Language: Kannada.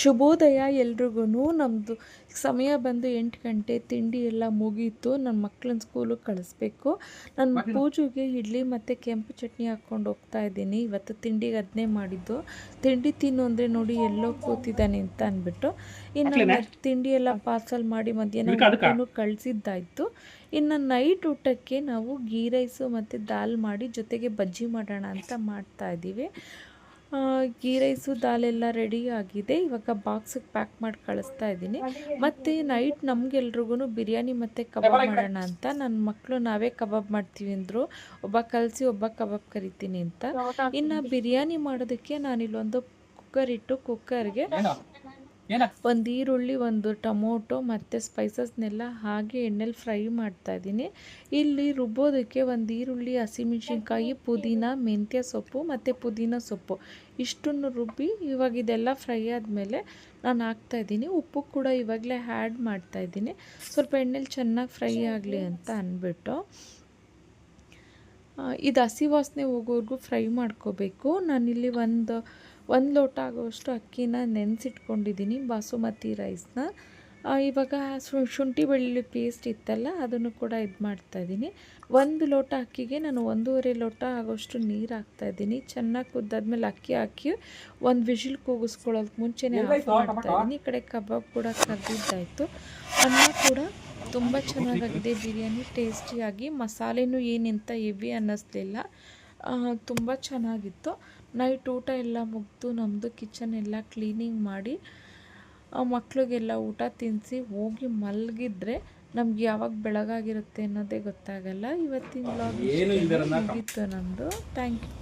ಶುಭೋದಯ ಎಲ್ರಿಗೂ ನಮ್ಮದು ಸಮಯ ಬಂದು ಎಂಟು ಗಂಟೆ ತಿಂಡಿ ಎಲ್ಲ ಮುಗೀತು. ನನ್ನ ಮಕ್ಕಳನ್ನ ಸ್ಕೂಲಿಗೆ ಕಳಿಸ್ಬೇಕು. ನನ್ನ ಪೂಜೆಗೆ ಇಡ್ಲಿ ಮತ್ತು ಕೆಂಪು ಚಟ್ನಿ ಹಾಕ್ಕೊಂಡು ಹೋಗ್ತಾ ಇದ್ದೀನಿ. ಇವತ್ತು ತಿಂಡಿಗೆ ಅದನ್ನೇ ಮಾಡಿದ್ದು. ತಿಂಡಿ ತಿನ್ನು ಅಂದರೆ ನೋಡಿ ಎಲ್ಲೋ ಕೂತಿದ್ದಾನೆ ಅಂತ ಅಂದ್ಬಿಟ್ಟು ಇನ್ನು ತಿಂಡಿ ಎಲ್ಲ ಪಾರ್ಸಲ್ ಮಾಡಿ ಮಧ್ಯಾಹ್ನ ಕಳಿಸಿದ್ದಾಯಿತು. ಇನ್ನು ನೈಟ್ ಊಟಕ್ಕೆ ನಾವು ಗೀ ರೈಸು ಮತ್ತು ದಾಲ್ ಮಾಡಿ ಜೊತೆಗೆ ಬಜ್ಜಿ ಮಾಡೋಣ ಅಂತ ಮಾಡ್ತಾ ಇದ್ದೀವಿ. ಗೀ ರೈಸು ದಾಲೆಲ್ಲ ರೆಡಿ ಆಗಿದೆ. ಇವಾಗ ಬಾಕ್ಸಿಗೆ ಪ್ಯಾಕ್ ಮಾಡಿ ಕಳಿಸ್ತಾ ಇದ್ದೀನಿ. ಮತ್ತು ನೈಟ್ ನಮಗೆಲ್ರಿಗೂ ಬಿರಿಯಾನಿ ಮತ್ತು ಕಬಾಬ್ ಮಾಡೋಣ ಅಂತ. ನನ್ನ ಮಕ್ಕಳು ನಾವೇ ಕಬಾಬ್ ಮಾಡ್ತೀವಿ ಅಂದರು. ಒಬ್ಬ ಕಲಸಿ, ಒಬ್ಬ ಕಬಾಬ್ ಕರಿತೀನಿ ಅಂತ. ಇನ್ನು ಬಿರಿಯಾನಿ ಮಾಡೋದಕ್ಕೆ ನಾನಿಲ್ಲೊಂದು ಕುಕ್ಕರ್ ಇಟ್ಟು ಕುಕ್ಕರ್ಗೆ ಒಂದು ಈರುಳ್ಳಿ ಒಂದು ಟೊಮೊಟೊ ಮತ್ತು ಸ್ಪೈಸಸ್ನೆಲ್ಲ ಹಾಗೆ ಎಣ್ಣೆಲಿ ಫ್ರೈ ಮಾಡ್ತಾ ಇದ್ದೀನಿ. ಇಲ್ಲಿ ರುಬ್ಬೋದಕ್ಕೆ ಒಂದು ಈರುಳ್ಳಿ ಹಸಿಮೆಣ್ಸಿನ್ಕಾಯಿ ಪುದೀನ ಮೆಂತ್ಯ ಸೊಪ್ಪು ಮತ್ತು ಪುದೀನ ಸೊಪ್ಪು. ಇಷ್ಟನ್ನು ರುಬ್ಬಿ ಇವಾಗ ಇದೆಲ್ಲ ಫ್ರೈ ಆದಮೇಲೆ ನಾನು ಹಾಕ್ತಾ ಇದ್ದೀನಿ. ಉಪ್ಪು ಕೂಡ ಇವಾಗಲೇ ಆ್ಯಡ್ ಮಾಡ್ತಾ ಇದ್ದೀನಿ. ಸ್ವಲ್ಪ ಎಣ್ಣೆಲಿ ಚೆನ್ನಾಗಿ ಫ್ರೈ ಆಗಲಿ ಅಂತ ಅಂದ್ಬಿಟ್ಟು ಇದು ಹಸಿ ವಾಸನೆ ಹೋಗೋವರೆಗೂ ಫ್ರೈ ಮಾಡ್ಕೋಬೇಕು. ನಾನಿಲ್ಲಿ ಒಂದು ಒಂದು ಲೋಟ ಆಗೋಷ್ಟು ಅಕ್ಕಿನ ನೆನೆಸಿಟ್ಕೊಂಡಿದ್ದೀನಿ ಬಾಸುಮತಿ ರೈಸ್ನ ಇವಾಗ ಶುಂಠಿ ಬೆಳ್ಳುಳ್ಳಿ ಪೇಸ್ಟ್ ಇತ್ತಲ್ಲ ಅದನ್ನು ಕೂಡ ಇದು ಮಾಡ್ತಾಯಿದ್ದೀನಿ ಒಂದು ಲೋಟ ಅಕ್ಕಿಗೆ ನಾನು ಒಂದೂವರೆ ಲೋಟ ಆಗೋಷ್ಟು ನೀರು ಹಾಕ್ತಾಯಿದ್ದೀನಿ ಚೆನ್ನಾಗಿ ಕುದ್ದಾದ್ಮೇಲೆ ಅಕ್ಕಿ ಹಾಕಿ ಒಂದು ವಿಷಿಲ್ ಕೂಗಿಸ್ಕೊಳ್ಳೋದಕ್ಕೆ ಮುಂಚೆನೇ ಆಫ್ ಮಾಡ್ತಾಯಿದ್ದೀನಿ ಈ ಕಡೆ ಕಬಾಬ್ ಕೂಡ ಕರೆದಿದ್ದಾಯಿತು. ಅನ್ನ ಕೂಡ ತುಂಬ ಚೆನ್ನಾಗಾಗಿದೆ. ಬಿರಿಯಾನಿ ಟೇಸ್ಟಿಯಾಗಿ. ಮಸಾಲೆನೂ ಏನಿಂತ ಹೆವಿ ಅನ್ನಿಸ್ಲಿಲ್ಲ. ತುಂಬ ಚೆನ್ನಾಗಿತ್ತು. ನೈಟ್ ಊಟ ಎಲ್ಲ ಮುಗಿದು ನಮ್ಮದು ಕಿಚನ್ ಎಲ್ಲ ಕ್ಲೀನಿಂಗ್ ಮಾಡಿ ಮಕ್ಕಳಿಗೆಲ್ಲ ಮಕ್ಳಿಗೆಲ್ಲ ಊಟ ತಿನ್ನಿಸಿ ಹೋಗಿ ಮಲಗಿದ್ರೆ ನಮ್ಗೆ ಯಾವಾಗ ಬೆಳಗಾಗಿರುತ್ತೆ ಅನ್ನೋದೇ ಗೊತ್ತಾಗಲ್ಲ. ಇವತ್ತಿನ ಬ್ಲಾಗ್ ಮುಗೀತು ನಮ್ಮದು ಥ್ಯಾಂಕ್ ಯು